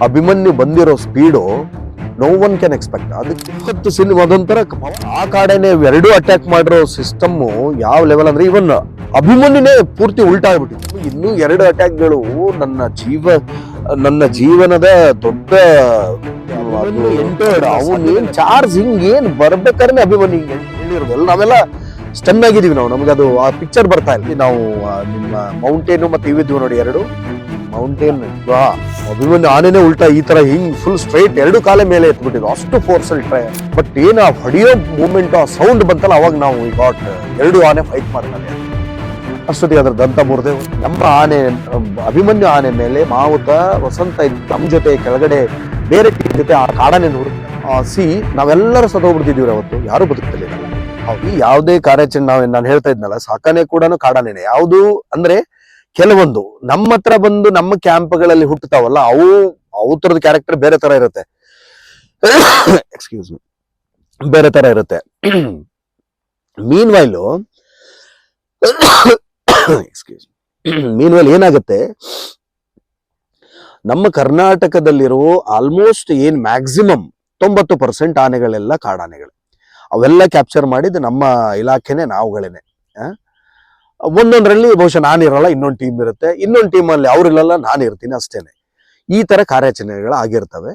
ಅಭಿಮನ್ಯು ಬಂದಿರೋ speed no one can expect ಅದಕ್ಕೆ ಇಪ್ಪತ್ತು ಸಿನಿಮಾ ಅದೊಂಥರ ಆ ಕಾಡೆನೆ ಎರಡೂ ಅಟ್ಯಾಕ್ ಮಾಡಿರೋ ಸಿಸ್ಟಮ್ಮು ಯಾವ ಲೆವೆಲ್ ಅಂದ್ರೆ ಇವನ್ ಅಭಿಮನ್ಯುನೇ ಪೂರ್ತಿ ಉಲ್ಟಾ ಆಗ್ಬಿಟ್ಟಿತ್ತು ಇನ್ನು ಎರಡು ಅಟ್ಯಾಕ್ಗಳು ನನ್ನ ಜೀವ ನನ್ನ ಜೀವನದ ದೊಡ್ಡ ಅವನ್ ಚಾರ್ಜ್ ಹಿಂಗ್ ಏನು ಬರ್ಬೇಕಾದ್ರೆ ಅಭಿಮನ್ಯು ಹಿಂಗೆ ಹೇಳಿರೋದಲ್ಲ ನಾವೆಲ್ಲ ಸ್ಟನ್ ಆಗಿದೀವಿ ನಾವು. ನಮ್ಗೆ ಅದು ಆ ಪಿಕ್ಚರ್ ಬರ್ತಾ ಇಲ್ಲ. ನಾವು ನಿಮ್ಮ ಮೌಂಟೇನು ಮತ್ತೆ ಇವಿದ್ವು ನೋಡಿ ಎರಡು. ಮೌಂಟೇನ್ ವಾ, ಅಭಿಮನ್ಯು ಆನೆನೇ ಉಲ್ಟಾ ಈ ತರ ಹಿಂಗ್ ಫುಲ್ ಸ್ಟ್ರೈಟ್ ಎರಡು ಕಾಲ ಮೇಲೆ ಎತ್ಬಿಟ್ಟಿದ್ರು ಅಷ್ಟು ಫೋರ್ಸ್ ಅಲ್ಲಿ ಟ್ರೈ ಬಟ್ ಏನ್ ಆ ಹೊಡೆಯೋ ಮೂಮೆಂಟ್ ಆ ಸೌಂಡ್ ಬಂತಲ್ಲ, ಅವಾಗ ನಾವು ಗಾಟ್ ಎರಡು ಆನೆ ಫೈಟ್ ಮಾಡ್ತಾರೆ. ಅಷ್ಟೊತ್ತಿಗೆ ಅದ್ರ ದಂತ ಮುರಿದೆ, ನಮ್ಮ ಆನೆ, ಅಭಿಮನ್ಯು ಆನೆ ಮೇಲೆ ಮಾವುತ, ವಸಂತ ಇದ್ ನಮ್ ಜೊತೆ ಕೆಳಗಡೆ, ಬೇರೆ ಟೀಮ್ ಜೊತೆ ಆ ಕಾಡಾನೆ ನೋಡಿ. ಸಿ ನಾವೆಲ್ಲರೂ ಸದೋಗ್ಬಿಡ್ತಿದೀವಿ ಅವತ್ತು. ಯಾರು ಬದುಕ್ತಿರ್ಲಿಲ್ಲ. ಯಾವುದೇ ಕಾರ್ಯಾಚರಣೆ ನಾವು ನಾನು ಹೇಳ್ತಾ ಇದ್ನಲ್ಲ, ಸಾಕಾನೆ ಕೂಡ ಕಾಡಾನೇನೆ ಯಾವುದು ಅಂದ್ರೆ ಕೆಲವೊಂದು ನಮ್ಮ ಹತ್ರ ಬಂದು ನಮ್ಮ ಕ್ಯಾಂಪ್ಗಳಲ್ಲಿ ಹುಟ್ಟುತ್ತಾವಲ್ಲ ಅವು ಅವು ತರದ ಕ್ಯಾರೆಕ್ಟರ್ ಬೇರೆ ತರ ಇರುತ್ತೆ. ಎಕ್ಸ್ಕ್ಯೂಸ್ ಮಿ ಬೇರೆ ತರ ಇರುತ್ತೆ. ಮೀನ್ ವೈಲು ಎಕ್ಸ್ಕ್ಯೂಸ್ ಮೀನ್ ವೈಲ್ ಏನಾಗುತ್ತೆ? ನಮ್ಮ ಕರ್ನಾಟಕದಲ್ಲಿರೋ ಆಲ್ಮೋಸ್ಟ್ ಏನ್ ಮ್ಯಾಕ್ಸಿಮಮ್ ತೊಂಬತ್ತು ಪರ್ಸೆಂಟ್ ಆನೆಗಳೆಲ್ಲ ಕಾಡಾನೆಗಳು. ಅವೆಲ್ಲ ಕ್ಯಾಪ್ಚರ್ ಮಾಡಿದ್ದು ನಮ್ಮ ಇಲಾಖೆನೆ, ನಾವುಗಳೇನೆ? ಒಂದೊಂದರಲ್ಲಿ ಬಹುಶಃ ನಾನಿರಲ್ಲ ಇನ್ನೊಂದು ಟೀಮ್ ಇರುತ್ತೆ. ಇನ್ನೊಂದು ಟೀಮಲ್ಲಿ ಅವರಿಲ್ಲ ನಾನು ಇರ್ತೀನಿ ಅಷ್ಟೇನೆ. ಈ ಥರ ಕಾರ್ಯಾಚರಣೆಗಳು ಆಗಿರ್ತವೆ.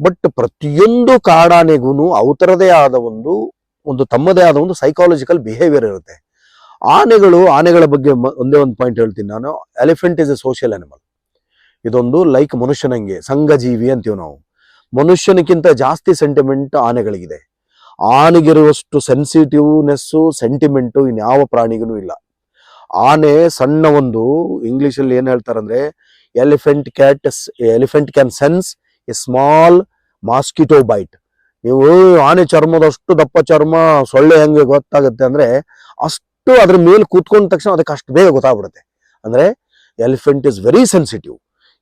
ಬಟ್ ಪ್ರತಿಯೊಂದು ಕಾಡಾನೆಗೂ ಅವತರದೇ ಆದ ಒಂದು ಒಂದು ತಮ್ಮದೇ ಆದ ಒಂದು ಸೈಕಾಲಜಿಕಲ್ ಬಿಹೇವಿಯರ್ ಇರುತ್ತೆ. ಆನೆಗಳು, ಆನೆಗಳ ಬಗ್ಗೆ ಒಂದೇ ಒಂದು ಪಾಯಿಂಟ್ ಹೇಳ್ತೀನಿ ನಾನು. Elephant is a social animal ಇದೊಂದು ಲೈಕ್ ಮನುಷ್ಯನಂಗೆ, ಸಂಘಜೀವಿ ಅಂತೀವಿ ನಾವು. ಮನುಷ್ಯನಕ್ಕಿಂತ ಜಾಸ್ತಿ ಸೆಂಟಿಮೆಂಟ್ ಆನೆಗಳಿಗಿದೆ. ಆನೆಗಿರುವಷ್ಟು ಸೆನ್ಸಿಟಿವ್ನೆಸ್ಸು ಸೆಂಟಿಮೆಂಟು ಇನ್ಯಾವ ಪ್ರಾಣಿಗೂ ಇಲ್ಲ. ಆನೆ ಸಣ್ಣ ಒಂದು ಇಂಗ್ಲಿಷ್ ಅಲ್ಲಿ ಏನ್ ಹೇಳ್ತಾರಂದ್ರೆ elephant can elephant can sense a small mosquito bite ನೀವು, ಆನೆ ಚರ್ಮದಷ್ಟು ದಪ್ಪ ಚರ್ಮ, ಸೊಳ್ಳೆ ಹೆಂಗೆ ಗೊತ್ತಾಗುತ್ತೆ ಅಂದ್ರೆ, ಅಷ್ಟು ಅದ್ರ ಮೇಲೆ ಕೂತ್ಕೊಂಡ ತಕ್ಷಣ ಅದಕ್ಕೆ ಅಷ್ಟು ಬೇಗ ಗೊತ್ತಾಗ್ಬಿಡುತ್ತೆ. ಅಂದ್ರೆ ಎಲಿಫೆಂಟ್ ಇಸ್ ವೆರಿ ಸೆನ್ಸಿಟಿವ್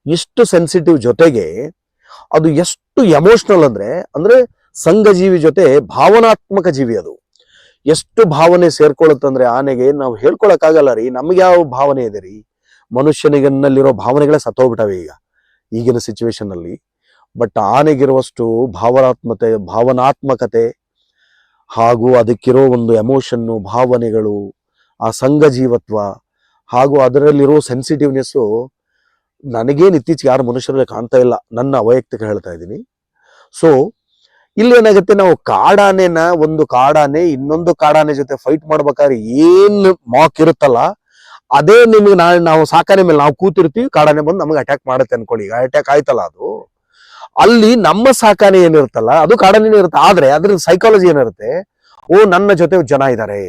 ಇಷ್ಟು ಸೆನ್ಸಿಟಿವ್ ಜೊತೆಗೆ, ಅದು ಎಷ್ಟು ಎಮೋಷನಲ್ ಅಂದ್ರೆ ಅಂದ್ರೆ ಸಂಘಜೀವಿ ಜೊತೆ ಭಾವನಾತ್ಮಕ ಜೀವಿ ಅದು. ಎಷ್ಟು ಭಾವನೆ ಸೇರ್ಕೊಳ್ಳುತ್ತಂದ್ರೆ ಆನೆಗೆ ನಾವು ಹೇಳ್ಕೊಳಕ್ಕಾಗಲ್ಲ ರೀ. ನಮ್ಗೆ ಯಾವ ಭಾವನೆ ಇದೆ ರೀ? ಮನುಷ್ಯನಿಗನ್ನಲ್ಲಿರೋ ಭಾವನೆಗಳೇ ಸತ್ತೋಗ್ಬಿಟ್ಟವೆ ಈಗ, ಈಗಿನ ಸಿಚುವೇಶನ್ ಅಲ್ಲಿ. ಬಟ್ ಆನೆಗಿರುವಷ್ಟು ಭಾವನಾತ್ಮತೆ, ಭಾವನಾತ್ಮಕತೆ ಹಾಗೂ ಅದಕ್ಕಿರೋ ಒಂದು ಎಮೋಷನ್ನು ಭಾವನೆಗಳು, ಆ ಸಂಘ ಜೀವತ್ವ ಹಾಗೂ ಅದರಲ್ಲಿರೋ ಸೆನ್ಸಿಟಿವ್ನೆಸ್ಸು ನನಗೇನು ಇತ್ತೀಚೆಗೆ ಯಾರು ಮನುಷ್ಯರಲ್ಲಿ ಕಾಣ್ತಾ ಇಲ್ಲ, ನನ್ನ ವೈಯಕ್ತಿಕ ಹೇಳ್ತಾ ಇದ್ದೀನಿ. ಸೊ ಇಲ್ಲಿ ಏನಾಗುತ್ತೆ, ನಾವು ಕಾಡಾನೆನ ಒಂದು ಕಾಡಾನೆ, ಇನ್ನೊಂದು ಕಾಡಾನೆ ಜೊತೆ ಫೈಟ್ ಮಾಡ್ಬೇಕಾದ್ರೆ ಏನ್ ಮಾಕ್ ಇರುತ್ತಲ್ಲ, ಅದೇ ನಿಮ್ಗೆ ನಾ ನಾವು ಸಾಕಾನೆ ಮೇಲೆ ನಾವು ಕೂತಿರ್ತೀವಿ, ಕಾಡಾನೆ ಬಂದು ನಮ್ಗೆ ಅಟ್ಯಾಕ್ ಮಾಡುತ್ತೆ ಅನ್ಕೊಳ್ಳಿ. ಈಗ ಅಟ್ಯಾಕ್ ಆಯ್ತಲ್ಲ ಅದು. ಅಲ್ಲಿ ನಮ್ಮ ಸಾಕಾನೆ ಏನಿರುತ್ತಲ್ಲ, ಅದು ಕಾಡಾನೆ ಇರುತ್ತೆ. ಆದ್ರೆ ಅದ್ರ ಸೈಕಾಲಜಿ ಏನಿರುತ್ತೆ, ಓ, ನನ್ನ ಜೊತೆ ಜನ ಇದ್ದಾರೆ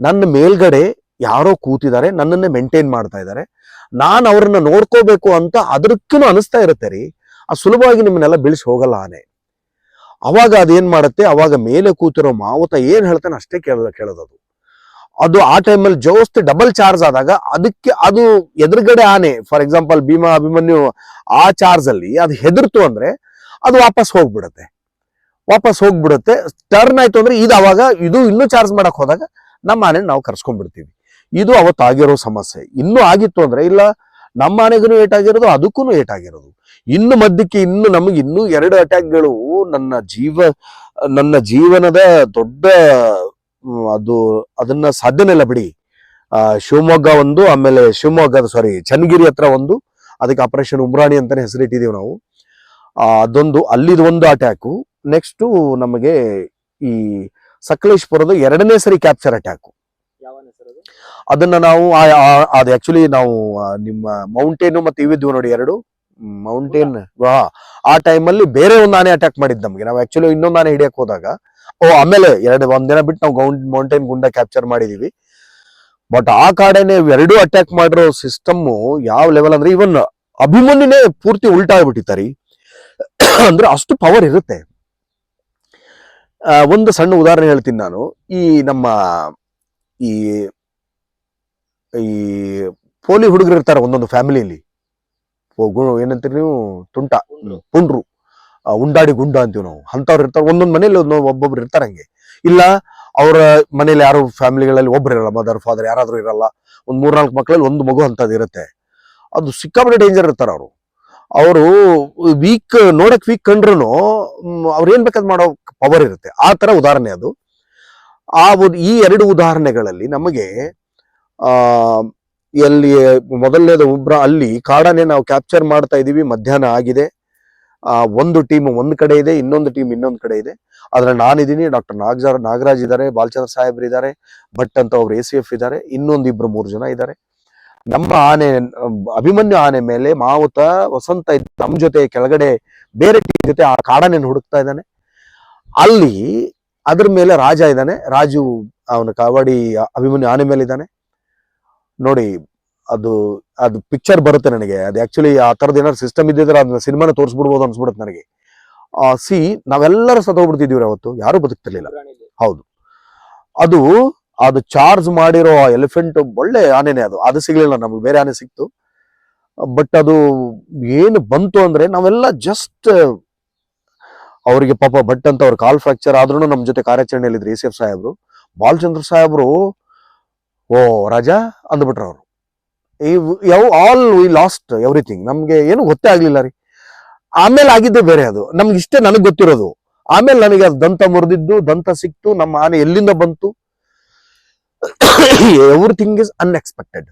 ನನ್ನ ಮೇಲ್ಗಡೆ ಯಾರೋ ಕೂತಿದ್ದಾರೆ, ನನ್ನನ್ನೇ ಮೇಂಟೈನ್ ಮಾಡ್ತಾ ಇದ್ದಾರೆ. ನಾನು ಅವ್ರನ್ನ ನೋಡ್ಕೋಬೇಕು ಅಂತ ಅದಕ್ಕೂ ಅನಿಸ್ತಾ ಇರುತ್ತೆ ರೀ. ಆ ಸುಲಭವಾಗಿ ನಿಮ್ಮನ್ನೆಲ್ಲ ಬೆಳೆಸಿ ಹೋಗಲ್ಲ ಆನೆ. ಅವಾಗ ಅದೇನ್ ಮಾಡುತ್ತೆ? ಅವಾಗ ಮೇಲೆ ಕೂತಿರೋ ಮಾವುತ ಏನ್ ಹೇಳ್ತಾನೆ ಅಷ್ಟೇ ಕೇಳ ಕೇಳೋದು ಅದು ಅದು ಆ ಟೈಮಲ್ಲಿ ಜೋಸ್ತಿ ಡಬಲ್ ಚಾರ್ಜ್ ಆದಾಗ ಅದಕ್ಕೆ ಅದು ಎದುರುಗಡೆ ಆನೆ ಫಾರ್ ಎಕ್ಸಾಂಪಲ್ ಭೀಮಾ, ಅಭಿಮನ್ಯು ಆ ಚಾರ್ಜ್ ಅಲ್ಲಿ ಅದು ಹೆದರ್ತು ಅಂದ್ರೆ ಅದು ವಾಪಸ್ ಹೋಗ್ಬಿಡುತ್ತೆ. ವಾಪಸ್ ಹೋಗ್ಬಿಡುತ್ತೆ. ಟರ್ನ್ ಆಯ್ತು ಅಂದ್ರೆ ಇದು ಅವಾಗ ಇದು ಇನ್ನೂ ಚಾರ್ಜ್ ಮಾಡಕ್ ಹೋದಾಗ ನಮ್ಮ ಆನೆ ನಾವು ಕರ್ಸ್ಕೊಂಡ್ಬಿಡ್ತೀವಿ. ಇದು ಅವತ್ತಾಗಿರೋ ಸಮಸ್ಯೆ. ಇನ್ನೂ ಆಗಿತ್ತು ಅಂದ್ರೆ ಇಲ್ಲ, ನಮ್ಮ ಆನೆಗೂ ಏಟಾಗಿರೋದು ಅದಕ್ಕೂ ಏಟಾಗಿರೋದು. ಇನ್ನು ಮಧ್ಯಕ್ಕೆ ಇನ್ನು ನಮಗೆ ಇನ್ನೂ ಎರಡು ಅಟ್ಯಾಕ್ಗಳು ನನ್ನ ಜೀವ ನನ್ನ ಜೀವನದ ದೊಡ್ಡ ಅದು ಅದನ್ನ ಸಾಧ್ಯನೇ ಇಲ್ಲ ಬಿಡಿ. ಆ ಶಿವಮೊಗ್ಗ ಒಂದು ಆಮೇಲೆ ಶಿವಮೊಗ್ಗದ ಸಾರಿ ಚನ್ನಗಿರಿ ಹತ್ರ ಒಂದು ಅದಕ್ಕೆ ಆಪರೇಷನ್ ಉಮ್ರಾಣಿ ಅಂತಾನೆ ಹೆಸರಿಟ್ಟಿದೀವಿ ನಾವು. ಅದೊಂದು ಅಲ್ಲಿದ ಒಂದು ಅಟ್ಯಾಕು ನೆಕ್ಸ್ಟ್ ನಮಗೆ ಈ ಸಕಲೇಶ್ಪುರದ ಎರಡನೇ ಸರಿ ಕ್ಯಾಪ್ಚರ್ ಅಟ್ಯಾಕು ಅದನ್ನ ನಾವು ಅದು ಆಕ್ಚುಲಿ ನಾವು ನಿಮ್ಮ ಮೌಂಟೇನು ಮತ್ತೆ ಇವಿದ್ವು ನೋಡಿ ಎರಡು. ಮೌಂಟೇನ್ ಆ ಟೈಮಲ್ಲಿ ಬೇರೆ ಒಂದು ಆನೆ ಅಟ್ಯಾಕ್ ಮಾಡಿದ್ ನಮಗೆ. ನಾವು ಆಕ್ಚುಲಿ ಇನ್ನೊಂದು ಆನೆ ಹಿಡಿಯಕ್ ಹೋದಾಗ, ಓ, ಆಮೇಲೆ ಎರಡು ಒಂದಿನ ಬಿಟ್ಟು ನಾವು ಗೌಂಡ್ ಮೌಂಟೇನ್ ಗುಂಡ ಕ್ಯಾಪ್ಚರ್ ಮಾಡಿದೀವಿ. ಬಟ್ ಆ ಕಾಡೇನೆ ಎರಡೂ ಅಟ್ಯಾಕ್ ಮಾಡಿರೋ ಸಿಸ್ಟಮ್ ಯಾವ ಲೆವೆಲ್ ಅಂದ್ರೆ ಇವನ್ ಅಭಿಮನ್ಯುನೇ ಪೂರ್ತಿ ಉಲ್ಟಾ ಆಗ್ಬಿಟ್ಟಿತ್ತಾರಿ. ಅಂದ್ರೆ ಅಷ್ಟು ಪವರ್ ಇರುತ್ತೆ. ಒಂದು ಸಣ್ಣ ಉದಾಹರಣೆ ಹೇಳ್ತೀನಿ ನಾನು. ಈ ನಮ್ಮ, ಈ ಈ ಪೋಲಿ ಹುಡುಗರು ಇರ್ತಾರೆ ಒಂದೊಂದು ಫ್ಯಾಮಿಲಿಯಲ್ಲಿ ಏನಂತೀರಿ ನೀವು? ತುಂಟ. ಪುಂಡ್ರು ಉಂಡಾಡಿ ಗುಂಡ ಅಂತೀವಿ ನಾವು. ಅಂಥವ್ರು ಇರ್ತಾರೆ. ಒಂದೊಂದು ಮನೇಲಿ ಒಂದೊಂದು ಒಬ್ಬೊಬ್ರು ಇರ್ತಾರೆ ಹಂಗೆ. ಇಲ್ಲ ಅವರ ಮನೇಲಿ ಯಾರು ಫ್ಯಾಮಿಲಿಗಳಲ್ಲಿ ಒಬ್ರು ಇರಲ್ಲ ಮದರ್ ಫಾದರ್ ಯಾರಾದರೂ ಇರಲ್ಲ. ಒಂದ್ ಮೂರ್ನಾಲ್ಕು ಮಕ್ಕಳಲ್ಲಿ ಒಂದು ಮಗು ಅಂಥದ್ದು ಇರುತ್ತೆ. ಅದು ಸಿಕ್ಕಾಪಟ್ಟೆ ಡೇಂಜರ್ ಇರ್ತಾರೆ ಅವರು. ಅವರು ವೀಕ್ ನೋಡಕ್ ವೀಕ್ ಕಂಡ್ರು ಅವ್ರು ಏನ್ ಬೇಕಾದ್ ಮಾಡೋ ಪವರ್ ಇರುತ್ತೆ. ಆ ತರ ಉದಾಹರಣೆ ಅದು. ಆ ಈ ಎರಡು ಉದಾಹರಣೆಗಳಲ್ಲಿ ನಮಗೆ ಆ ಎಲ್ಲಿ, ಮೊದಲನೇದು ಉಬ್ರ, ಅಲ್ಲಿ ಕಾಡನ್ನೇ ನಾವು ಕ್ಯಾಪ್ಚರ್ ಮಾಡ್ತಾ ಇದೀವಿ, ಮಧ್ಯಾಹ್ನ ಆಗಿದೆ. ಆ, ಒಂದು ಟೀಮ್ ಒಂದ್ ಕಡೆ ಇದೆ, ಇನ್ನೊಂದು ಟೀಮ್ ಇನ್ನೊಂದು ಕಡೆ ಇದೆ. ಆದ್ರೆ ನಾನಿದ್ದೀನಿ ಡಾಕ್ಟರ್ ನಾಗ ನಾಗರಾಜ್ ಇದ್ದಾರೆ ಬಾಲಚಂದ್ರ ಸಾಹೇಬ್ರು ಇದ್ದಾರೆ ಭಟ್ ಅಂತ ಒಬ್ರು ಎ ಸಿ ಎಫ್ ಇದ್ದಾರೆ ಇನ್ನೊಂದು ಇಬ್ಬರು ಮೂರು ಜನ ಇದ್ದಾರೆ ನಮ್ಮ ಆನೆ, ಅಭಿಮನ್ಯು ಆನೆ ಮೇಲೆ ಮಾವುತ ವಸಂತ ನಮ್ಮ ನಮ್ ಜೊತೆ ಕೆಳಗಡೆ ಬೇರೆ ಟೀಮ್ ಜೊತೆ ಆ ಕಾಡನೇನು ಹುಡುಕ್ತಾ ಇದ್ದಾನೆ. ಅಲ್ಲಿ ಅದ್ರ ಮೇಲೆ ರಾಜ ಇದ್ದಾನೆ. ರಾಜು, ಅವನ ಕಾವಾಡಿ, ಅಭಿಮನ್ಯು ಆನೆ ಮೇಲೆ ಇದ್ದಾನೆ ನೋಡಿ, ಅದು ಅದು ಪಿಕ್ಚರ್ ಬರುತ್ತೆ ನನಗೆ. ಅದು ಆಕ್ಚುಲಿ ಆ ಥರದ ಏನಾದ್ರು ಸಿಸ್ಟಮ್ ಇದ್ದಿದ್ರೆ ಅದನ್ನ ಸಿನಿಮಾನ ತೋರಿಸ್ಬಿಡ್ಬೋದು ಅನ್ಸ್ಬಿಡುತ್ತೆ ನನಗೆ. ಆ ಸಿ ನಾವೆಲ್ಲರೂ ಸತ್ತೋಗ್ಬಿಡ್ತಿದ್ದೀವಿ ಅವತ್ತು. ಯಾರು ಬದುಕ್ತಿರ್ಲಿಲ್ಲ. ಹೌದು. ಅದು ಅದು ಚಾರ್ಜ್ ಮಾಡಿರೋ ಎಲಿಫೆಂಟ್ ಒಳ್ಳೆ ಆನೆನೆ ಅದು. ಅದು ಸಿಗ್ಲಿಲ್ಲ, ನಮ್ಗೆ ಬೇರೆ ಆನೆ ಸಿಕ್ತು. ಬಟ್ ಅದು ಏನು ಬಂತು ಅಂದ್ರೆ ನಾವೆಲ್ಲ ಜಸ್ಟ್ ಅವರಿಗೆ ಪಾಪ ಭಟ್ ಅಂತ ಅವ್ರ ಕಾಲ್ ಫ್ರಾಕ್ಚರ್ ಆದ್ರೂ ನಮ್ಮ ಜೊತೆ ಕಾರ್ಯಾಚರಣೆಯಲ್ಲಿ ಇದ್ರು ಎ ಸಾಹೇಬ್ರು. ಬಾಲಚಂದ್ರ ಸಾಹೇಬ್ರು ಓ, ರಾಜಾ ಅಂದ್ಬಿಟ್ರು ಅವರು. ಯಾವ ಆಲ್ ವಿ ಲಾಸ್ಟ್ ಎವ್ರಿಥಿಂಗ್ ನಮ್ಗೆ ಏನು ಗೊತ್ತೇ ಆಗ್ಲಿಲ್ಲ ರೀ. ಆಮೇಲೆ ಆಗಿದ್ದೇ ಬೇರೆ ಅದು. ನಮ್ಗೆ ಇಷ್ಟೇ ನನಗೆ ಗೊತ್ತಿರೋದು. ಆಮೇಲೆ ನನಗೆ ಅದು ದಂತ ಮುರಿದಿದ್ದು, ದಂತ ಸಿಕ್ತು, ನಮ್ಮ ಆನೆ ಎಲ್ಲಿಂದ ಬಂತು? ಎವ್ರಿಥಿಂಗ್ ಇಸ್ ಅನ್ಎಕ್ಸ್ಪೆಕ್ಟೆಡ್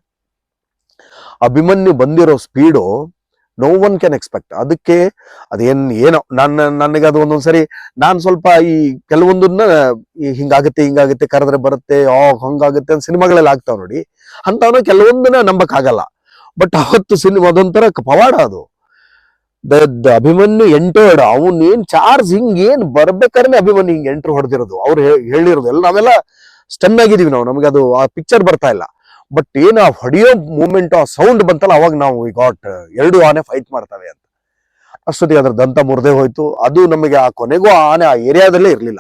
ಅಭಿಮನ್ಯು ಬಂದಿರೋ speed no one can expect ಅದಕ್ಕೆ ಅದೇನ್ ಏನೋ ನನ್ನ, ನನಗೆ ಅದು ಒಂದೊಂದ್ಸರಿ ನಾನು ಸ್ವಲ್ಪ ಈ ಕೆಲವೊಂದನ್ನ ಹಿಂಗಾಗುತ್ತೆ ಹಿಂಗಾಗುತ್ತೆ, ಕರೆದ್ರೆ ಬರುತ್ತೆ ಆ ಹಂಗಾಗುತ್ತೆ ಅಂತ ಸಿನಿಮಾಗಳೆಲ್ಲ ಆಗ್ತಾವ ನೋಡಿ. ಅಂತವನು ಕೆಲವೊಂದನ್ನ ನಂಬಕ್ಕಾಗಲ್ಲ. ಬಟ್ ಅವತ್ತು ಸಿನಿಮಾ ಅದೊಂಥರ ಪವಾಡ ಅದು. ದ ಅಭಿಮನ್ಯು ಎಂಟರ್ಡ್ ಅವನ್ ಏನ್ ಚಾರ್ಜ್ ಹಿಂಗ್ ಏನ್ ಬರ್ಬೇಕಾದ್ರೆ ಅಭಿಮನ್ಯು ಹಿಂಗ್ ಎಂಟ್ರ್ ಹೊಡೆದಿರೋದು. ಅವ್ರು ಹೇಳಿರೋದು. ಎಲ್ಲ ನಾವೆಲ್ಲ ಸ್ಟನ್ ಆಗಿದೀವಿ ನಾವು. ನಮ್ಗೆ ಅದು ಆ ಪಿಕ್ಚರ್ ಬರ್ತಾ ಇಲ್ಲ. ಬಟ್ ಏನು ಆ ಹೊಡೆಯೋ ಮೂಮೆಂಟ್ ಆ ಸೌಂಡ್ ಬಂತಲ್ಲ, ಅವಾಗ ನಾವು ಗಾಟ್ ಎರಡು ಆನೆ ಫೈಟ್ ಮಾಡ್ತವೆ ಅಂತ. ಅಷ್ಟೊತ್ತಿಗೆ ಅದ್ರ ದಂತ ಮುರಿದೇ ಹೋಯ್ತು. ಅದು ನಮಗೆ ಆ ಕೊನೆಗೂ ಆ ಆನೆ ಆ ಏರಿಯಾದಲ್ಲೇ ಇರಲಿಲ್ಲ.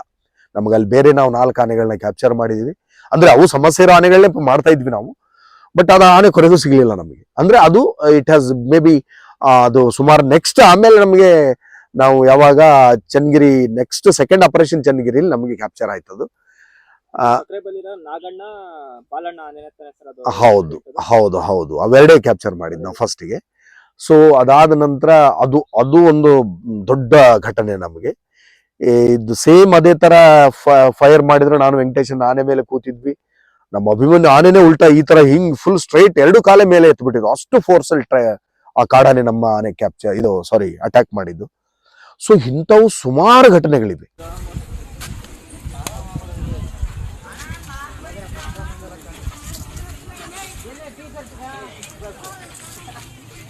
ನಮಗೆ ಅಲ್ಲಿ ಬೇರೆ ನಾವು ನಾಲ್ಕು ಆನೆಗಳನ್ನ ಕ್ಯಾಪ್ಚರ್ ಮಾಡಿದೀವಿ. ಅಂದ್ರೆ ಅವು ಸಮಸ್ಯೆ ಇರೋ ಆನೆಗಳನ್ನೇ ಮಾಡ್ತಾ ಇದ್ವಿ ನಾವು. ಬಟ್ ಅದು ಆನೆ ಕೊನೆಗೂ ಸಿಗ್ಲಿಲ್ಲ ನಮಗೆ. ಅಂದ್ರೆ ಅದು ಇಟ್ ಹ್ಯಾಸ್ ಮೇ ಬಿ ಅದು ಸುಮಾರು ನೆಕ್ಸ್ಟ್ ಆಮೇಲೆ ನಮಗೆ ನಾವು ಯಾವಾಗ ಚನ್ನಗಿರಿ ನೆಕ್ಸ್ಟ್ ಸೆಕೆಂಡ್ ಆಪರೇಷನ್ ಚನ್ನಗಿರಿಲಿ ನಮಗೆ ಕ್ಯಾಪ್ಚರ್ ಆಯ್ತದು. ಹೌದು ಹೌದು ಹೌದು. ಅವೆರಡೇ ಕ್ಯಾಪ್ಚರ್ ಮಾಡಿದ್ ನಾವು ಫಸ್ಟಿಗೆ ಸೊ ಅದಾದ ನಂತರ ಅದು ಅದು ಒಂದು ದೊಡ್ಡ ಘಟನೆ ನಮಗೆ. ಇದು ಸೇಮ್ ಅದೇ ತರ ಫೈರ್ ಮಾಡಿದ್ರೆ ನಾನು ವೆಂಕಟೇಶನ್ ಆನೆ ಮೇಲೆ ಕೂತಿದ್ವಿ. ನಮ್ಮ ಅಭಿಮನ್ಯು ಆನೆನೇ ಉಲ್ಟಾ ಈ ತರ ಹಿಂಗ್ ಫುಲ್ ಸ್ಟ್ರೈಟ್ ಎರಡು ಕಾಲ ಮೇಲೆ ಎತ್ಬಿಟ್ಟಿದ್ರು. ಅಷ್ಟು ಫೋರ್ಸ್ ಅಲ್ಲಿ ಟ್ರೈ ಆ ಕಾಡಾನೆ ನಮ್ಮ ಆನೆ ಕ್ಯಾಪ್ಚರ್ ಇದು ಸಾರಿ ಅಟ್ಯಾಕ್ ಮಾಡಿದ್ದು. ಸೊ ಇಂಥವು ಸುಮಾರು ಘಟನೆಗಳಿವೆ.